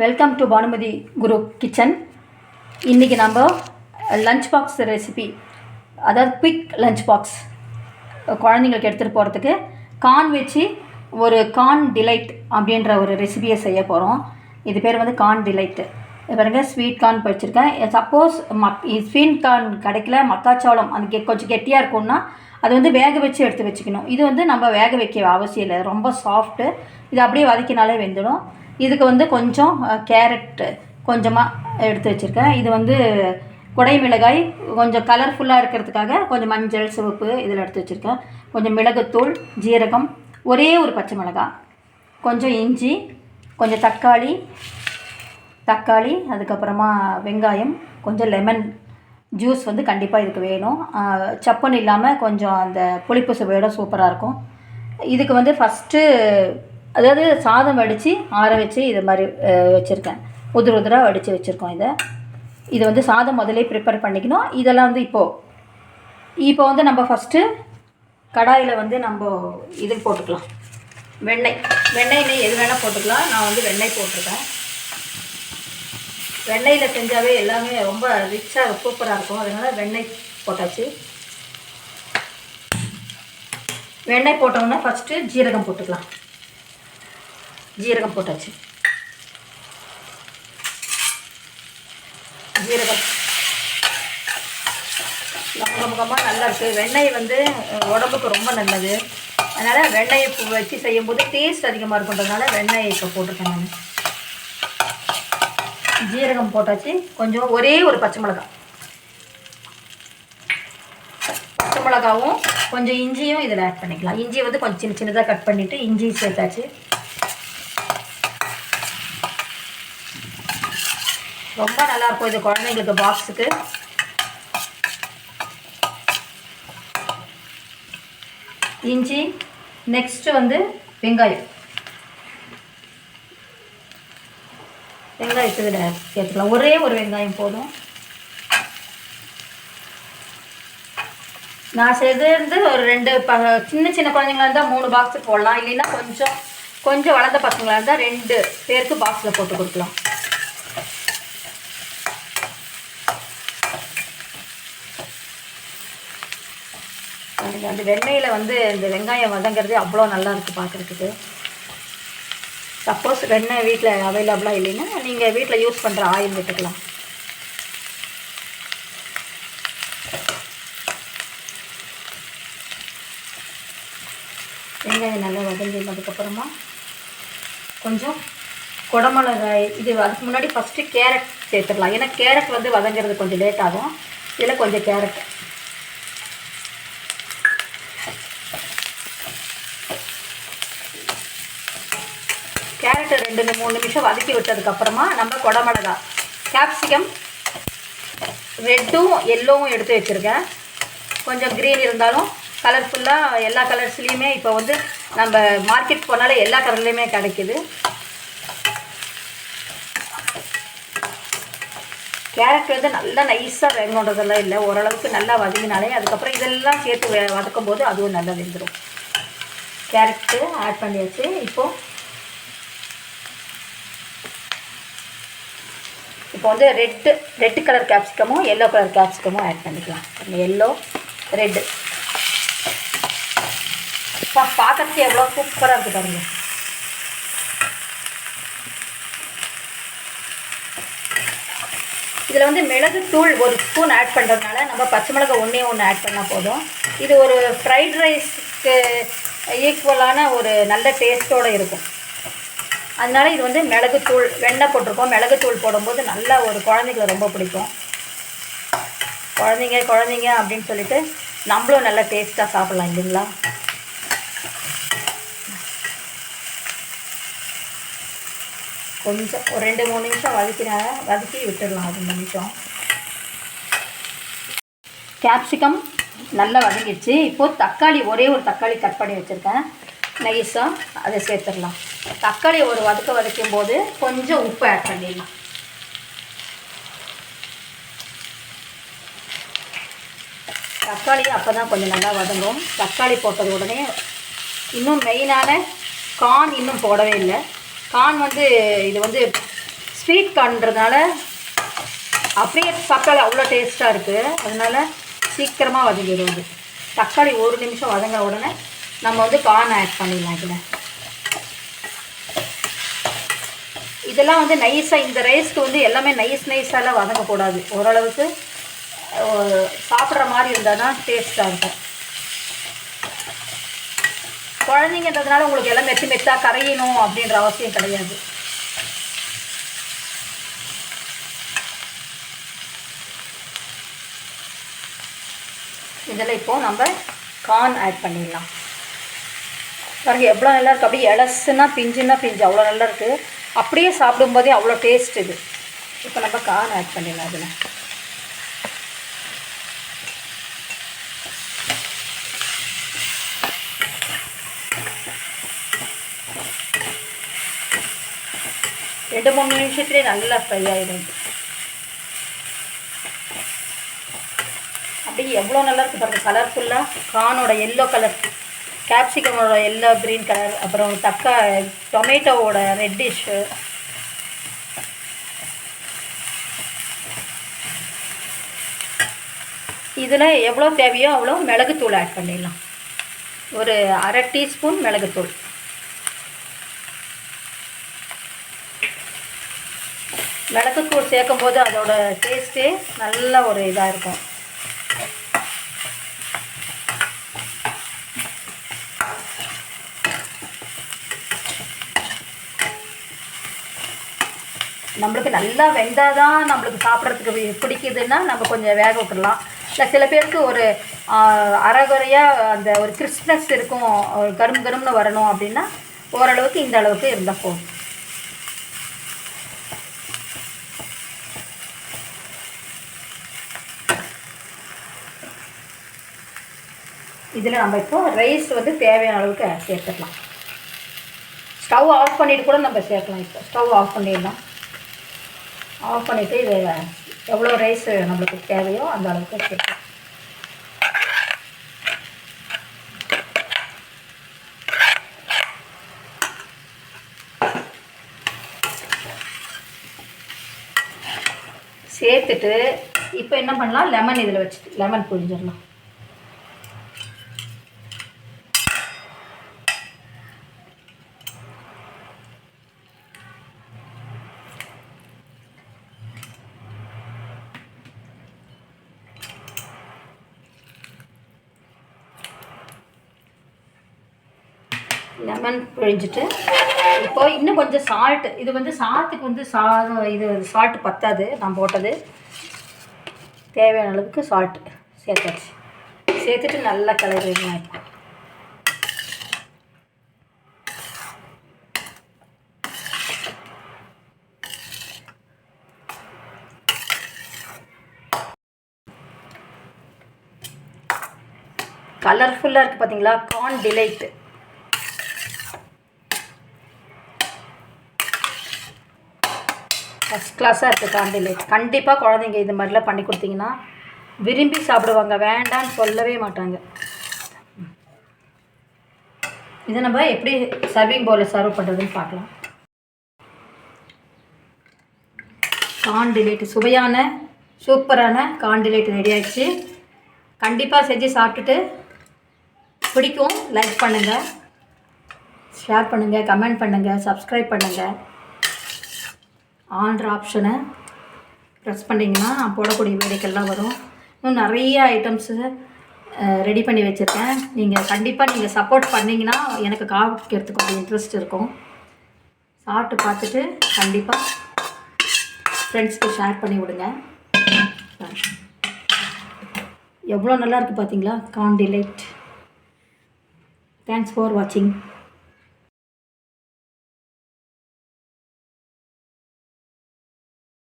Welcome to Bhanumathi Guru kitchen இன்றைக்கி நம்ம lunch box recipe அதாவது குயிக் லஞ்ச் பாக்ஸ் குழந்தைங்களுக்கு எடுத்துகிட்டு போகிறதுக்கு கார்ன் வச்சு ஒரு கார்ன் டிலைட் அப்படின்ற ஒரு ரெசிபியை செய்ய போகிறோம் இது பேர் வந்து கார்ன் டிலைட்டு பாருங்க ஸ்வீட் கார்ன் படிச்சிருக்கேன் சப்போஸ் மக் ஸ்வீட் கார்ன் கிடைக்கல மக்காச்சோளம் அது கெ கொஞ்சம் கெட்டியாக இருக்கும்னா அது வந்து வேக வச்சு எடுத்து வச்சுக்கணும். இது வந்து நம்ம வேக வைக்க அவசியம் இல்லை. ரொம்ப சாஃப்ட்டு இது அப்படியே வதக்கினாலே வெந்துடும். இதுக்கு வந்து கொஞ்சம் கேரட் கொஞ்சமாக எடுத்து வச்சுருக்கேன். இது வந்து குடை மிளகாய் கொஞ்சம் கலர்ஃபுல்லாக இருக்கிறதுக்காக கொஞ்சம் மஞ்சள் சிவப்பு இதில் எடுத்து வச்சுருக்கேன். கொஞ்சம் மிளகுத்தூள் ஜீரகம் ஒரே ஒரு பச்சை மிளகாய் கொஞ்சம் இஞ்சி கொஞ்சம் தக்காளி தக்காளி அதுக்கப்புறமா வெங்காயம் கொஞ்சம் லெமன் ஜூஸ் வந்து கண்டிப்பாக இதுக்கு வேணும். சப்பன் இல்லாமல் கொஞ்சம் அந்த புளிப்பு சுவையோட சூப்பராக இருக்கும். இதுக்கு வந்து ஃபஸ்ட்டு அதாவது சாதம் வடித்து ஆற வச்சு இது மாதிரி வச்சுருக்கேன். உதிர உதிராக வடித்து வச்சுருக்கோம் இதை. இது வந்து சாதம் முதலே ப்ரிப்பேர் பண்ணிக்கணும். இதெல்லாம் வந்து இப்போது இப்போ வந்து நம்ம ஃபஸ்ட்டு கடாயில் வந்து நம்ம இது போட்டுக்கலாம். வெண்ணெய் வெண்ணெய் எது வேணால் போட்டுக்கலாம். நான் வந்து வெண்ணெய் போட்டிருக்கேன். வெண்ணெயில் செஞ்சாவே எல்லாமே ரொம்ப ரிச்சாக சூப்பராக இருக்கும். அதனால் வெண்ணெய் போட்டாச்சு. வெண்ணெய் போட்டோம்னா ஃபஸ்ட்டு ஜீரகம் போட்டுக்கலாம். ஜீரகம் போட்டாச்சு. ஜீரகம். முகமுகமாக நல்லா இருக்குது வெண்ணெய் வந்து உடம்புக்கு ரொம்ப நல்லது. அதனால் வெண்ணெயை வச்சு செய்யும்போது டேஸ்ட் அதிகமாக இருக்குன்றதுனால வெண்ணெயை இப்போ போட்டிருக்கேன் நான். ஜீரகம் போட்டாச்சு. கொஞ்சம் ஒரே ஒரு பச்சை மிளகா பச்சை மிளகாவும் கொஞ்சம் இஞ்சியும் இதில் ஆட் பண்ணிக்கலாம். இஞ்சி வந்து கொஞ்சம் சின்ன சின்னதாக கட் பண்ணிவிட்டு இஞ்சி சேர்த்தாச்சு. ரொம்ப நல்லாயிருக்கும் இது குழந்தைங்களுக்கு பாக்ஸுக்கு இஞ்சி நெக்ஸ்ட்டு வந்து வெங்காயம். வெங்காயத்துக்கு சேர்த்துக்கலாம். ஒரே ஒரு வெங்காயம் போதும். நான் செய்திருந்து ஒரு ரெண்டு ப சின்ன சின்ன குழந்தைங்களா இருந்தால் மூணு பாக்ஸு போடலாம். இல்லைன்னா கொஞ்சம் கொஞ்சம் வளர்ந்த பசங்களாக இருந்தால் ரெண்டு பேருக்கு பாக்ஸில் போட்டு கொடுக்கலாம். அந்த வெண்ணெயில் வந்து இந்த வெங்காயம் வதங்கிறது அவ்வளோ நல்லா இருக்குது பார்க்குறதுக்கு சப்போஸ் வெண்ணெய் வீட்டில் அவைலபிளாக இல்லைன்னா நீங்கள் வீட்டில் யூஸ் பண்ணுற ஆயில் விட்டுக்கலாம். வெங்காயம் நல்லா வதங்கினதுக்கப்புறமா கொஞ்சம் குடமிளகாய் இது அதுக்கு முன்னாடி ஃபஸ்ட்டு கேரட் சேர்த்துடலாம் ஏன்னா கேரட் வந்து வதங்கிறது கொஞ்சம் லேட் ஆகும். இதில் கொஞ்சம் கேரட் கேரட்டு ரெண்டு மூணு நிமிஷம் வதக்கி விட்டதுக்கப்புறமா நம்ம குடமிளகா கேப்சிகம் ரெட்டும் எல்லோவும் எடுத்து வச்சுருக்கேன். கொஞ்சம் க்ரீன் இருந்தாலும் கலர்ஃபுல்லாக எல்லா கலர்ஸ்லேயுமே இப்போ வந்து நம்ம மார்க்கெட் போனாலே எல்லா கலர்லேயுமே கிடைக்கிது. கேரட் வந்து நல்லா நைஸாக வேகணுன்றதெல்லாம் இல்லை. ஓரளவுக்கு நல்லா வதங்கினாலே அதுக்கப்புறம் இதெல்லாம் சேர்த்து வதக்கும் போது அதுவும் நல்லா வெந்துடும் கேரட்டு ஆட் பண்ணியாச்சு. இப்போது இப்போ வந்து ரெட்டு ரெட்டு கலர் கேப்சிகமும் எல்லோ கலர் கேப்சிகமும் ஆட் பண்ணிக்கலாம். எல்லோ ரெட்டு இப்போ பார்க்கறதுக்கு எவ்வளோ சூப்பராக இருக்குது பாருங்கள் இதில் வந்து மிளகு தூள் ஒரு ஸ்பூன் ஆட் பண்ணுறதுனால நம்ம பச்சை மிளகா ஒன்றே ஒன்று ஆட் பண்ணால் போதும். இது ஒரு ஃப்ரைட் ரைஸ்க்கு ஈக்குவலான ஒரு நல்ல டேஸ்ட்டோடு இருக்கும். அதனால இது வந்து மிளகுத்தூள் வெண்ணெய் போட்டிருக்கோம். மிளகுத்தூள் போடும்போது நல்லா ஒரு குழந்தைங்களுக்கு ரொம்ப பிடிக்கும். குழந்தைங்க குழந்தைங்க அப்படின்னு சொல்லிட்டு நம்மளும் நல்லா டேஸ்ட்டாக சாப்பிட்லாம் இல்லைங்களா? கொஞ்சம் ஒரு ரெண்டு மூணு நிமிஷம் வதக்கினா வதக்கி விட்டுடலாம் அது நிமிஷம். கேப்சிகம் நல்லா வதங்கிடுச்சு. இப்போது தக்காளி ஒரே ஒரு தக்காளி கட் பண்ணி வச்சுருக்கேன். நைஸாக அதை சேர்த்துடலாம். தக்காளி ஒரு வதக்க வதக்கும் போது கொஞ்சம் உப்பு ஆட் பண்ணிடலாம். தக்காளி அப்போ தான் கொஞ்சம் நல்லா வதங்கும். தக்காளி போட்டது உடனே இன்னும் மெயினான கார்ன் இன்னும் போடவே இல்லை. கார்ன் வந்து இது வந்து ஸ்வீட் கார்ன்றதுனால அப்படியே தக்காளி அவ்வளோ டேஸ்ட்டாக இருக்குது அதனால் சீக்கிரமாக வதங்கிடும் அது. தக்காளி ஒரு நிமிஷம் வதங்கின உடனே நம்ம வந்து கார்ன் ஆட் பண்ணிடலாம் இதில். இதெல்லாம் வந்து நைஸாக இந்த ரைஸ்க்கு வந்து எல்லாமே நைஸ் நைஸாலாம் வதங்கக்கூடாது. ஓரளவுக்கு சாப்பிட்ற மாதிரி இருந்தால் தான் டேஸ்ட்டாக இருக்கும். குழந்தைங்கன்றதுனால உங்களுக்கு எல்லாம் மெத்து மெத்தாக கரையணும் அப்படின்ற அவசியம் கிடையாது. இதில் இப்போது நம்ம கார்ன் ஆட் பண்ணிடலாம். பாருங்கள் எவ்வளோ நல்லா இருக்குது அப்படியே இலசுனா பிஞ்சுன்னா பிஞ்சு அவ்வளோ நல்லா இருக்குது அப்படியே சாப்பிடும்போதே அவ்வளோ டேஸ்ட் இது. இப்போ நம்ம கார்ன் ஆட் பண்ணிடலாம் அதில் ரெண்டு மூணு நிமிஷத்துலேயே நல்லா ஃப்ரை ஆகிடும் அப்படியே எவ்வளோ நல்லா இருக்குது பாருங்கள் கலர்ஃபுல்லாக கானோட எல்லோ கலர் கேப்சிகமோட எல்லோ க்ரீன் கலர் அப்புறம் தக்கா டொமேட்டோவோட ரெட்டிஷ்ஷு இதில் எவ்வளோ தேவையோ அவ்வளோ மிளகுத்தூள் ஆட் பண்ணிடலாம். ஒரு அரை டீஸ்பூன் மிளகுத்தூள். மிளகுத்தூள் சேர்க்கும்போது அதோட டேஸ்ட்டே நல்ல ஒரு இதாக இருக்கும். நம்மளுக்கு நல்லா வெந்தால் தான் நம்மளுக்கு சாப்பிட்றதுக்கு பிடிக்குதுன்னா நம்ம கொஞ்சம் வேக விட்டுடலாம் இல்லை சில பேருக்கு ஒரு அறகுறையாக அந்த ஒரு கிறிஸ்மஸ் இருக்கும் ஒரு கரும் கரும்னு வரணும் அப்படின்னா ஓரளவுக்கு இந்த அளவுக்கு இருந்தால் போதும். இதில் நம்ம இப்போ ரைஸ் வந்து தேவையான அளவுக்கு சேர்த்துக்கலாம். ஸ்டவ் ஆஃப் பண்ணிவிட்டு கூட நம்ம சேர்க்கலாம் இப்போ. ஸ்டவ் ஆஃப் பண்ணிடலாம். ஆஃப் பண்ணிவிட்டு இது எவ்வளோ ரைஸ் நம்மளுக்கு தேவையோ அந்த அளவுக்கு சேர்க்கலாம் சேர்த்துட்டு இப்போ என்ன பண்ணலாம்? லெமன் இதில் வச்சுட்டு லெமன் புழிஞ்சிடலாம். லெமன் பிழிஞ்சிட்டு இப்போ இன்னும் கொஞ்சம் சால்ட் இது வந்து சாதத்துக்கு வந்து சாதம் இது சால்ட் பத்தாது நான் போட்டது. தேவையான அளவுக்கு சால்ட் சேர்த்தாச்சு. சேர்த்துட்டு நல்லா கிளறிடலாம் இப்போ கலர்ஃபுல்லாக இருக்குது பார்த்தீங்களா கார்ன் டிலைட்டு ஃபஸ்ட் கிளாஸாக இருக்குது காண்டிலேட் கண்டிப்பாக குழந்தைங்க இது மாதிரிலாம் பண்ணி கொடுத்தீங்கன்னா விரும்பி சாப்பிடுவாங்க. வேண்டான்னு சொல்லவே மாட்டாங்க. இதை நம்ம எப்படி சர்விங் பவுலில் சர்வ் பண்ணுறதுன்னு பார்க்கலாம். காண்டிலேட் சுவையான சூப்பரான காண்டிலேட் ரெடி ஆகிடுச்சு கண்டிப்பாக செஞ்சு சாப்பிட்டுட்டு பிடிக்கும். லைக் பண்ணுங்கள் ஷேர் பண்ணுங்கள் கமெண்ட் பண்ணுங்கள் சப்ஸ்கிரைப் பண்ணுங்கள் ஆல்ட்ரு ஆப்ஷனை ப்ரெஸ் பண்ணிங்கன்னா போடக்கூடிய வீடியோக்கெல்லாம் வரும். இன்னும் நிறைய ஐட்டம்ஸு ரெடி பண்ணி வச்சுருக்கேன். நீங்கள் கண்டிப்பாக நீங்கள் சப்போர்ட் பண்ணிங்கன்னா எனக்கு காப்பிக்கிறதுக்கு கொஞ்சம் இன்ட்ரெஸ்ட் இருக்கும். சாப்பிட்டு பார்த்துட்டு கண்டிப்பாக ஃப்ரெண்ட்ஸ்க்கு ஷேர் பண்ணி விடுங்க. எவ்வளோ நல்லா இருக்குது பார்த்தீங்களா கான் டிலைட் தேங்க்ஸ் ஃபார் வாட்சிங்